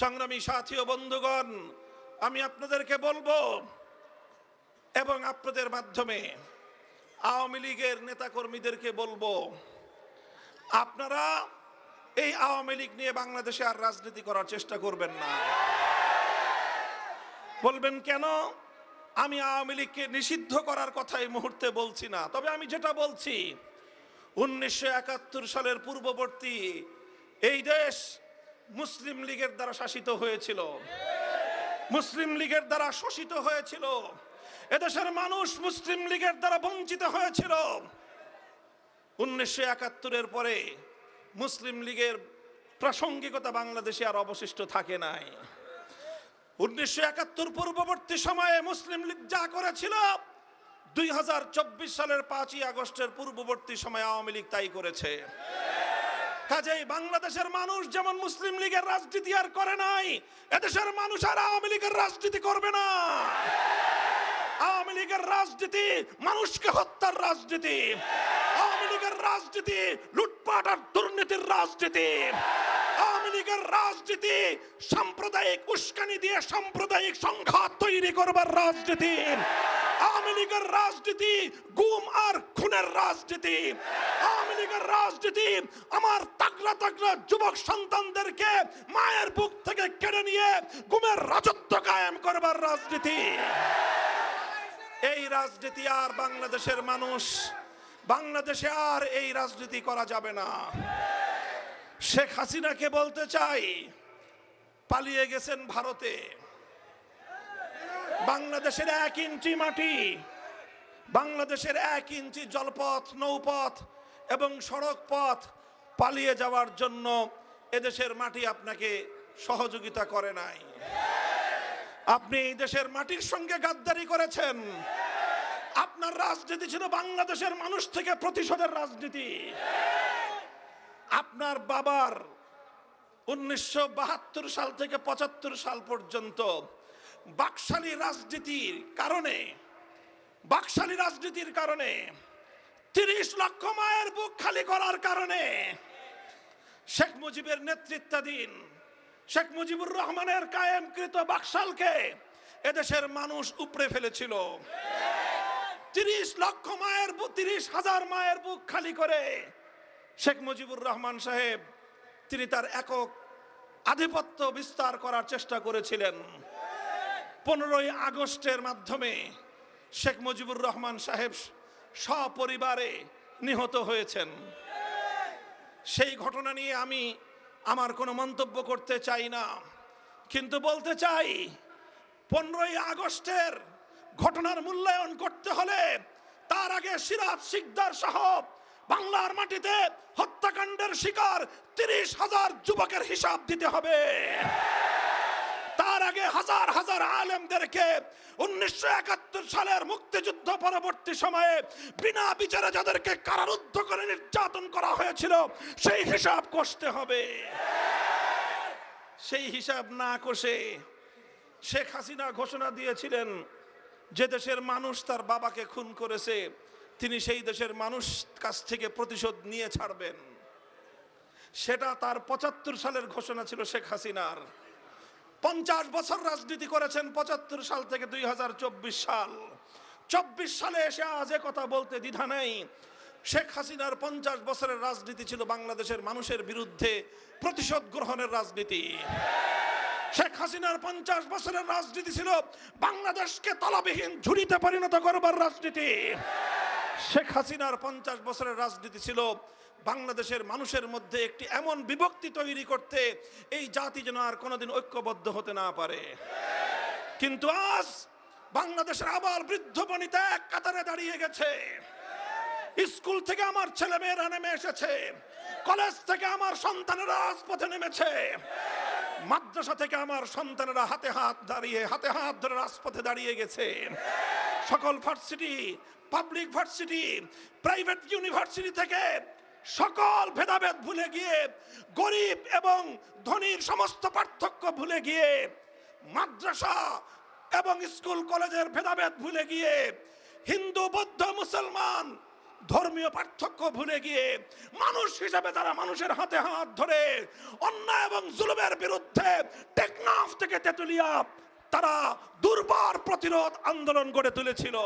সংগ্রামী সাথী ও বন্ধুগণ, আমি আপনাদেরকে বলব এবং আপনাদের মাধ্যমে আওয়ামী লীগের নেতাকর্মীদেরকে বলব, আপনারা এই আওয়ামী লীগ নিয়ে বাংলাদেশে আর রাজনীতি করার চেষ্টা করবেন না। বলবেন কেন? আমি আওয়ামী লীগকে নিষিদ্ধ করার কথা এই মুহূর্তে বলছি না। তবে আমি যেটা বলছি, উনিশশো একাত্তর সালের পূর্ববর্তী এই দেশ মুসলিম লীগের দ্বারা শাসিত হয়েছিল। মুসলিম লীগের দ্বারা শোষিত হয়েছিল। এদেশের মানুষ মুসলিম লীগের দ্বারা বঞ্চিত হয়েছিল। উনিশশো একাত্তরের পরে মুসলিম লীগের প্রাসঙ্গিকতা বাংলাদেশে আর অবশিষ্ট থাকে নাই। উনিশশো একাত্তর পূর্ববর্তী সময়ে মুসলিম লীগ যা করেছিল, দুই হাজার চব্বিশ সালের পাঁচই আগস্টের পূর্ববর্তী সময়ে আওয়ামী লীগ তাই করেছে। কাজেই বাংলাদেশের মানুষ যেমন মুসলিম লীগের রাজনীতি আর করে নাই, এদেশের মানুষ আর আওয়ামী লীগের রাজনীতি করবে না। আওয়ামী লীগের রাজনীতি মানুষকে হত্যার রাজনীতি। আওয়ামী লীগের রাজনীতি লুটপাট আর দুর্নীতির রাজনীতি। আওয়ামী লীগের রাজনীতি সাম্প্রদায়িক উস্কানি দিয়ে সাম্প্রদায়িক সংঘাত তৈরি করবার রাজনীতি। আওয়ামী লীগের রাজনীতি গুম আর খুনের রাজনীতি। লীগের রাজনীতি আমার তাগড়া তাগড়া যুবক সন্তানদেরকে মায়ের বুক থেকে কেড়ে নিয়ে গুমের রাজত্ব কায়েম করবার রাজনীতি। এই রাজনীতি আর বাংলাদেশের মানুষ, বাংলাদেশে আর এই রাজনীতি করা যাবে না। শেখ হাসিনাকে বলতে চাই, পালিয়ে গেছেন ভারতে। বাংলাদেশের এক ইঞ্চি মাটি, বাংলাদেশের এক ইঞ্চি জলপথ, নৌপথ এবং সড়ক পথ পালিয়ে যাওয়ার জন্য এদেশের মাটি আপনাকে সহযোগিতা করে নাই। আপনি এই দেশের মাটির সঙ্গে গাদ্দারি করেছেন। আপনার রাজনীতি ছিল বাংলাদেশের মানুষ থেকে প্রতিশোধের রাজনীতি। আপনার বাবার উনিশশো বাহাত্তর সাল থেকে পঁচাত্তর সাল পর্যন্ত বাকশালী রাজনীতির কারণে, বাকশালী রাজনীতির কারণে তিরিশ লক্ষ মায়ের বুক খালি করার কারণে শেখ মুজিবের নেতৃত্বাধীন শেখ মুজিবুর রহমানের কায়েমকৃত বাকশালকে এদেশের মানুষ উপড়ে ফেলেছিল। তিরিশ লক্ষ মায়ের বুক, তিরিশ হাজার মায়ের বুক খালি করে শেখ মুজিবুর রহমান সাহেব তিনি তার একক আধিপত্য বিস্তার করার চেষ্টা করেছিলেন। পনেরোই আগস্টের মাধ্যমে শেখ মুজিবুর রহমান সাহেব সপরিবারে নিহত হয়েছেন। সেই ঘটনা নিয়ে আমি আমার কোনো মন্তব্য করতে চাই না। কিন্তু বলতে চাই, পনেরোই আগস্টের ঘটনার মূল্যায়ন করতে হলে তার আগে সিরাজ শিকদার সহ বাংলার মাটিতে হত্যাকাণ্ডের শিকার তিরিশ হাজার যুবকের হিসাব দিতে হবে। আগে হাজার হাজার আলেমদেরকে উনিশশো একাত্তর সালের মুক্তিযুদ্ধ পরবর্তী সময়ে বিনা বিচারে যাদেরকে কারারুদ্ধ করে নির্যাতন করা হয়েছিল, সেই হিসাব কষতে হবে। সেই হিসাব না কষে শেখ হাসিনা ঘোষণা দিয়েছিলেন যে দেশের মানুষ তার বাবাকে খুন করেছে, তিনি সেই দেশের মানুষ কাছ থেকে প্রতিশোধ নিয়ে ছাড়বেন। সেটা তার পঁচাত্তর সালের ঘোষণা ছিল শেখ হাসিনার। পঞ্চাশ বছর রাজনীতি করেছেন পঁচাত্তর সাল থেকে দুই হাজার চব্বিশ সাল। চব্বিশ সালে এসে আজ কথা বলতে দ্বিধা নেই। শেখ হাসিনার পঞ্চাশ বছরের রাজনীতি ছিল বাংলাদেশের মানুষের বিরুদ্ধে প্রতিশোধ গ্রহণের রাজনীতি। শেখ হাসিনার পঞ্চাশ বছরের রাজনীতি ছিল বাংলাদেশকে তলাবিহীন ঝুড়িতে পরিণত করবার রাজনীতি। শেখ হাসিনার পঞ্চাশ বছরের রাজনীতি ছিল। বাংলাদেশের মানুষের মধ্যে একটি এমন বিভক্তি তৈরি করতে এই জাতি যেন আর কোনোদিন ঐক্যবদ্ধ হতে না পারে। কিন্তু আজ বাংলাদেশের আবার বৃদ্ধ বনিতা এক কাতারে দাঁড়িয়ে গেছে। স্কুল থেকে আমার ছেলে মেয়েরা নেমে এসেছে। কলেজ থেকে আমার সন্তানেরা রাজপথে নেমেছে। মাদ্রাসা থেকে আমার সন্তানেরা হাতে হাত দাঁড়িয়ে, হাতে হাত ধরে রাজপথে দাঁড়িয়ে গেছে। সকল varsity, public varsity, private university থেকে সকল ভেদাভেদ ভুলে গিয়ে, গরিব এবং ধনীর সমস্ত পার্থক্য ভুলে গিয়ে, মাদ্রাসা এবং স্কুল কলেজের ভেদাভেদ ভুলে গিয়ে, হিন্দু, বৌদ্ধ, মুসলমান ধর্মীয় পার্থক্য ভুলে গিয়ে, মানুষ হিসাবে তারা মানুষের হাতে হাত ধরে অন্যায় এবং জুলুমের বিরুদ্ধে টেকনাফ থেকে তেতুলিয়া তারা দুর্বার প্রতিরোধ আন্দোলন গড়ে তুলেছিল।